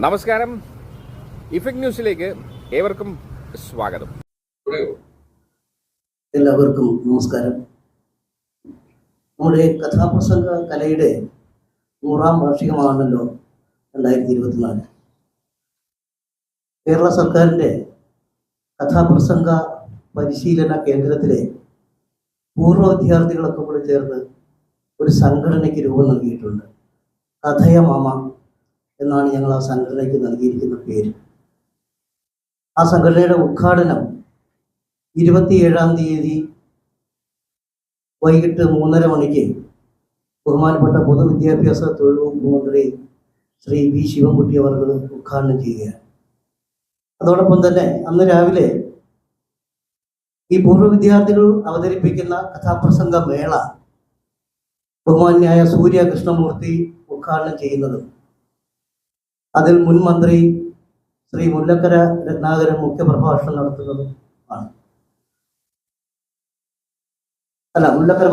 നമസ്കാരം. ഇഫക്ട് ന്യൂസിലേക്ക് ഏവർക്കും സ്വാഗതം. എല്ലാവർക്കും നമസ്കാരം. നമ്മുടെ കഥാപ്രസംഗ കലയുടെ നൂറാം വാർഷികമാണല്ലോ രണ്ടായിരത്തി ഇരുപത്തിനാല് കേരള സർക്കാരിന്റെ കഥാപ്രസംഗ പരിശീലന കേന്ദ്രത്തിലെ പൂർവ വിദ്യാർത്ഥികളൊക്കെ കൂടി ചേർന്ന് ഒരു സംഘടനയ്ക്ക് രൂപം നൽകിയിട്ടുണ്ട്. കഥയ മാമ എന്നാണ് ഞങ്ങൾ ആ സംഘടനയ്ക്ക് നൽകിയിരിക്കുന്ന പേര്. ആ സംഘടനയുടെ ഉദ്ഘാടനം ഇരുപത്തിയേഴാം തീയതി വൈകിട്ട് മൂന്നര മണിക്ക് ബഹുമാനപ്പെട്ട പൊതുവിദ്യാഭ്യാസ തൊഴിൽ വകുപ്പ് മന്ത്രി ശ്രീ വി ശിവൻകുട്ടി അവർ ഉദ്ഘാടനം ചെയ്യുകയാണ്. അതോടൊപ്പം തന്നെ അന്ന് രാവിലെ ഈ പൂർവ വിദ്യാർത്ഥികൾ അവതരിപ്പിക്കുന്ന കഥാപ്രസംഗ മേള ബഹുമാന്യായ സൂര്യ കൃഷ്ണമൂർത്തി ഉദ്ഘാടനം ചെയ്യുന്നതും അതിൽ മുൻ മന്ത്രി ശ്രീ മുല്ലക്കര രത്നാകരൻ മുഖ്യപ്രഭാഷണം നടത്തുന്നതും ആണ്. അല്ല മുല്ലക്കര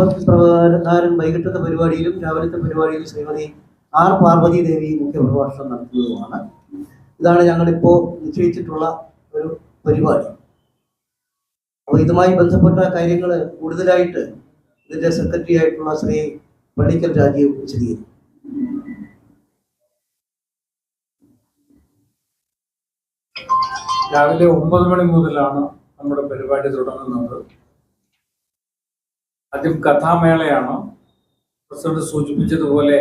രത്നാകരൻ വൈകിട്ടത്തെ പരിപാടിയിലും രാവിലത്തെ പരിപാടിയിലും ശ്രീമതി ആർ പാർവതി ദേവി മുഖ്യപ്രഭാഷണം നടത്തുന്നതുമാണ്. ഇതാണ് ഞങ്ങളിപ്പോൾ നിശ്ചയിച്ചിട്ടുള്ള ഒരു പരിപാടി. അപ്പോൾ ഇതുമായി ബന്ധപ്പെട്ട കാര്യങ്ങൾ കൂടുതലായിട്ട് ഇതിന്റെ സെക്രട്ടറി ആയിട്ടുള്ള ശ്രീ പള്ളിക്കൽ രാജീവ് വിശദീകരിക്കും. രാവിലെ ഒമ്പത് മണി മുതലാണ് നമ്മുടെ പരിപാടി തുടങ്ങുന്നത്. ആദ്യം കഥാമേളയാണ് പ്രസിഡന്റ് സൂചിപ്പിച്ചതുപോലെ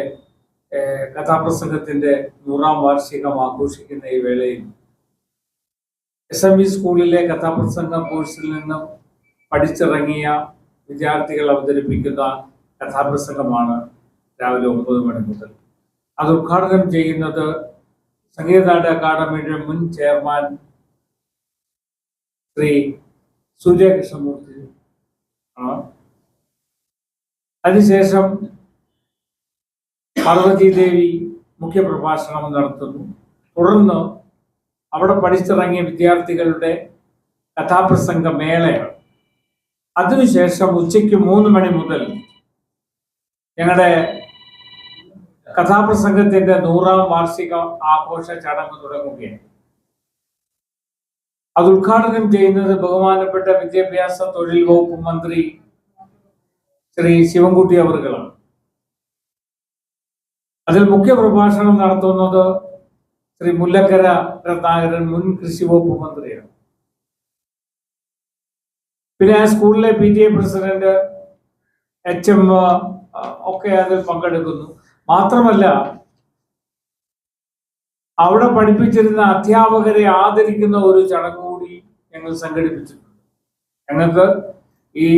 കഥാപ്രസംഗത്തിന്റെ നൂറാം വാർഷികം ആഘോഷിക്കുന്ന ഈ വേളയിൽ എസ് എം ഇ സ്കൂളിലെ കഥാപ്രസംഗ കോഴ്സിൽ നിന്നും പഠിച്ചിറങ്ങിയ വിദ്യാർത്ഥികൾ അവതരിപ്പിക്കുന്ന കഥാപ്രസംഗമാണ് രാവിലെ ഒമ്പത് മണി മുതൽ. അത് ഉദ്ഘാടനം ചെയ്യുന്നത് സംഗീതാട് അക്കാദമിയുടെ മുൻ ചെയർമാൻ ശ്രീ സൂര്യകൃഷ്ണമൂർത്തി. ആണ് അതിനുശേഷം പാർവതി ദേവി മുഖ്യപ്രഭാഷണം നടത്തുന്നു. തുടർന്ന് അവിടെ പഠിച്ചിറങ്ങിയ വിദ്യാർത്ഥികളുടെ കഥാപ്രസംഗ മേളയാണ്. അതിനുശേഷം ഉച്ചയ്ക്ക് മൂന്ന് മണി മുതൽ ഞങ്ങളുടെ കഥാപ്രസംഗത്തിന്റെ നൂറാം വാർഷിക ആഘോഷ ചടങ്ങ് തുടങ്ങുകയാണ്. അത് ഉദ്ഘാടനം ചെയ്യുന്നത് ബഹുമാനപ്പെട്ട വിദ്യാഭ്യാസ തൊഴിൽ വകുപ്പ് മന്ത്രി ശ്രീ ശിവൻകുട്ടി അവർകളാണ്. അതിൽ മുഖ്യ പ്രഭാഷണം നടത്തുന്നത് ശ്രീ മുല്ലക്കര രത്നാകരൻ മുൻ കൃഷി വകുപ്പ് മന്ത്രിയാണ്. പിന്നെ ആ സ്കൂളിലെ P T A president H M ഒക്കെ അതിൽ പങ്കെടുക്കുന്നു. മാത്രമല്ല അവിടെ പഠിപ്പിച്ചിരുന്ന അധ്യാപകരെ ആദരിക്കുന്ന ഒരു ചടങ്ങ് ഞങ്ങൾ സംഘടിപ്പിച്ചിട്ടുണ്ട് ഞങ്ങൾക്ക് ഈ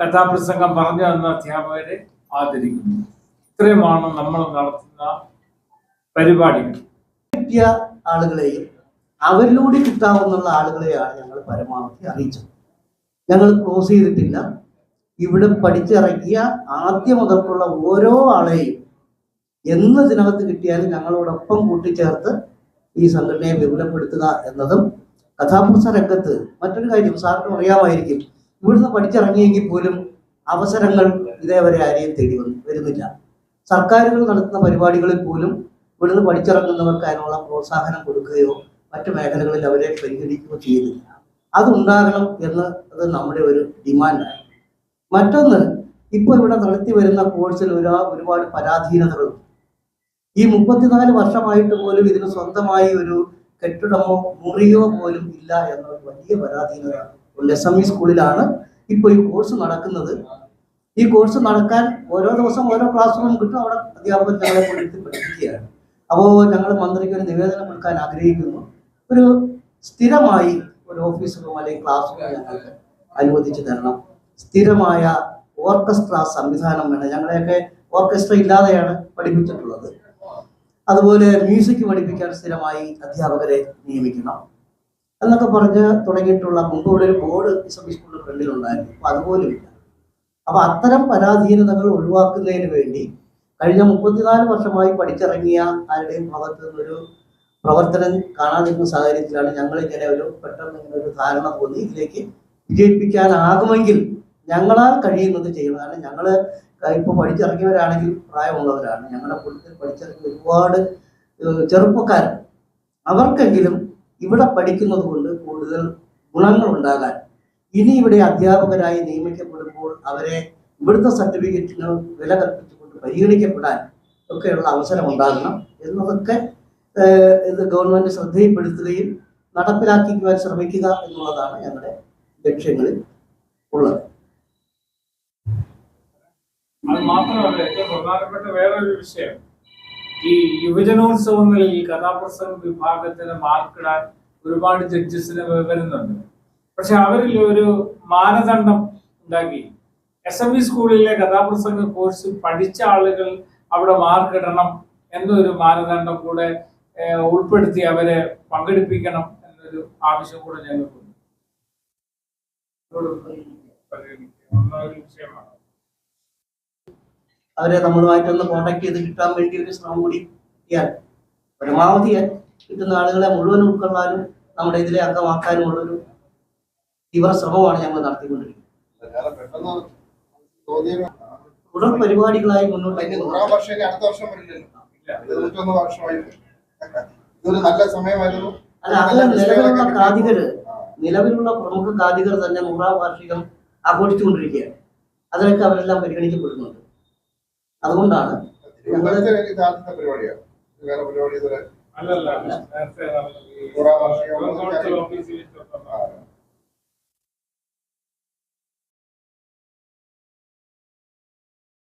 കഥാപ്രസംഗം പറഞ്ഞു തന്ന അധ്യാപകരെ ആദരിക്കുന്നു. ഇത്രയുമാണ് നമ്മൾ നടത്തുന്ന പരിപാടികൾ. കിട്ടിയ ആളുകളെയും അവരിലൂടെ കിട്ടാവുന്ന ആളുകളെയാണ് ഞങ്ങൾ പരമാവധി അറിയിച്ചത്. ഞങ്ങൾ ക്ലോസ് ചെയ്തിട്ടില്ല. ഇവിടെ പഠിച്ചിറങ്ങിയ ആദ്യം മുതൽക്കുള്ള ഓരോ ആളെയും എന്ന് ഇതിനകത്ത് കിട്ടിയാലും ഞങ്ങളോടൊപ്പം കൂട്ടിച്ചേർത്ത് ഈ സംഘടനയെ വിപുലപ്പെടുത്തുക എന്നതും കഥാപ്രസ രംഗത്ത് മറ്റൊരു കാര്യം സാറിന് അറിയാമായിരിക്കും. ഇവിടുന്ന് പഠിച്ചിറങ്ങിയെങ്കിൽ പോലും അവസരങ്ങൾ ഇതേവരെ ആരെയും തേടി വരുന്നില്ല. സർക്കാരുകൾ നടത്തുന്ന പരിപാടികളിൽ പോലും ഇവിടുന്ന് പഠിച്ചിറങ്ങുന്നവർക്ക് അതിനുള്ള പ്രോത്സാഹനം കൊടുക്കുകയോ മറ്റു മേഖലകളിൽ അവരെ പരിഗണിക്കുകയോ ചെയ്യുന്നില്ല. അതുണ്ടാകണം എന്ന് അത് നമ്മുടെ ഒരു ഡിമാൻഡാണ് മറ്റൊന്ന് ഇപ്പോൾ ഇവിടെ നടത്തി വരുന്ന കോഴ്സിൽ ഒരാ ഒരുപാട് പരാധീനതകളുണ്ട് ഈ മുപ്പത്തിനാല് വർഷമായിട്ട് പോലും ഇതിന് സ്വന്തമായി ഒരു കെട്ടിടമോ മുറിയോ പോലും ഇല്ല എന്ന ഒരു വലിയ പരാധീനത ഉണ്ട് എസ് എം ഇ സ്കൂളിലാണ് ഇപ്പോൾ ഈ കോഴ്സ് നടക്കുന്നത്. ഈ കോഴ്സ് നടക്കാൻ ഓരോ ദിവസം ഓരോ ക്ലാസ് റൂം കിട്ടും. അവിടെ അധ്യാപകർ ഞങ്ങളെ കൊണ്ടിട്ട് പഠിപ്പിക്കുകയാണ്. അപ്പോൾ ഞങ്ങൾ മന്ത്രിക്ക് ഒരു നിവേദനം കൊടുക്കാൻ ആഗ്രഹിക്കുന്നു. ഒരു സ്ഥിരമായി ഒരു ഓഫീസ് റൂം അല്ലെങ്കിൽ ക്ലാസ് റൂം ഞങ്ങൾക്ക് അനുവദിച്ചു തരണം. സ്ഥിരമായ ഓർക്കസ്ട്ര സംവിധാനം വേണം. ഞങ്ങളെയൊക്കെ ഓർക്കസ്ട്ര ഇല്ലാതെയാണ് പഠിപ്പിച്ചിട്ടുള്ളത്. അതുപോലെ മ്യൂസിക് പഠിപ്പിക്കാൻ സ്ഥിരമായി അധ്യാപകരെ നിയമിക്കണം. എന്നൊക്കെ പറഞ്ഞ് തുടങ്ങിയിട്ടുള്ള മുമ്പ് ഇവിടെ ഒരു ബോർഡ് എസ് എം ഇ സ്കൂളിന്റെ ഫ്രണ്ടിലുണ്ടായിരുന്നു അപ്പൊ അതുപോലുമില്ല അപ്പൊ അത്തരം പരാധീനതകൾ ഒഴിവാക്കുന്നതിന് വേണ്ടി കഴിഞ്ഞ മുപ്പത്തിനാല് വർഷമായി പഠിച്ചിറങ്ങിയ ആരുടെയും ഭാഗത്ത് നിന്നൊരു പ്രവർത്തനം കാണാതിരുന്ന സാഹചര്യത്തിലാണ് ഞങ്ങൾ ഇങ്ങനെ ഒരു പെട്ടെന്ന് ഇങ്ങനെ ഒരു ധാരണ തോന്നി. ഇതിലേക്ക് വിജയിപ്പിക്കാനാകുമെങ്കിൽ ഞങ്ങളാൽ കഴിയുന്നത് ചെയ്യുന്നതാണ്. ഞങ്ങൾ ഇപ്പോൾ പഠിച്ചിറങ്ങിയവരാണെങ്കിൽ പ്രായമുള്ളവരാണ്. ഞങ്ങളുടെ കൂട്ടത്തിൽ പഠിച്ചിറങ്ങിയ ഒരുപാട് ചെറുപ്പക്കാർ അവർക്കെങ്കിലും ഇവിടെ പഠിക്കുന്നത് കൊണ്ട് കൂടുതൽ ഗുണങ്ങൾ ഉണ്ടാകാൻ. ഇനി ഇവിടെ അധ്യാപകരായി നിയമിക്കപ്പെടുമ്പോൾ അവരെ ഇവിടുത്തെ സർട്ടിഫിക്കറ്റിന് വില കൽപ്പിച്ചുകൊണ്ട് പരിഗണിക്കപ്പെടാൻ ഒക്കെയുള്ള അവസരം ഉണ്ടാകണം എന്നതൊക്കെ ഇത് ഗവൺമെന്റ് ശ്രദ്ധയിൽപ്പെടുത്തുകയും നടപ്പിലാക്കിക്കുവാൻ ശ്രമിക്കുക എന്നുള്ളതാണ് ഞങ്ങളുടെ ലക്ഷ്യങ്ങളിൽ ഉള്ളത്. അത് മാത്രമല്ല ഏറ്റവും പ്രധാനപ്പെട്ട വേറൊരു വിഷയം. ഈ യുവജനോത്സവങ്ങളിൽ കഥാപ്രസംഗ വിഭാഗത്തിന് മാർക്കിടാൻ ഒരുപാട് ജഡ്ജസിന് വരുന്നുണ്ട്. പക്ഷെ അവരിൽ ഒരു മാനദണ്ഡം ഉണ്ടാക്കി. എസ് എം ഇ സ്കൂളിലെ കഥാപ്രസംഗ കോഴ്സ് പഠിച്ച ആളുകൾ അവിടെ മാർക്കിടണം എന്നൊരു മാനദണ്ഡം കൂടെ ഉൾപ്പെടുത്തി അവരെ പങ്കെടുപ്പിക്കണം എന്നൊരു ആവശ്യം കൂടെ ഞങ്ങൾക്കുണ്ട്. ഒരു വിഷയമാണ്. അവരെ നമ്മളുമായിട്ടൊന്ന് കോണ്ടാക്ട് ചെയ്ത് കിട്ടാൻ വേണ്ടി ഒരു ശ്രമം കൂടി ചെയ്യാൻ. പരമാവധി കിട്ടുന്ന ആളുകളെ മുഴുവൻ ഉൾക്കൊള്ളാനും നമ്മുടെ ഇതിലെ അംഗമാക്കാനുമുള്ളൊരു തീവ്ര ശ്രമമാണ് ഞങ്ങൾ നടത്തിക്കൊണ്ടിരിക്കുന്നത്. തുടർ പരിപാടികളായി മുന്നോട്ട് അല്ല അത് നിലവിലുള്ള കാതികര് നിലവിലുള്ള പ്രമുഖ കാതികർ തന്നെ നൂറാം വാർഷികം ആഘോഷിച്ചുകൊണ്ടിരിക്കുകയാണ്. അതിലൊക്കെ അവരെല്ലാം പരിഗണിക്കപ്പെടുന്നുണ്ട്. അതുകൊണ്ടാണ് പരിപാടിയാണ്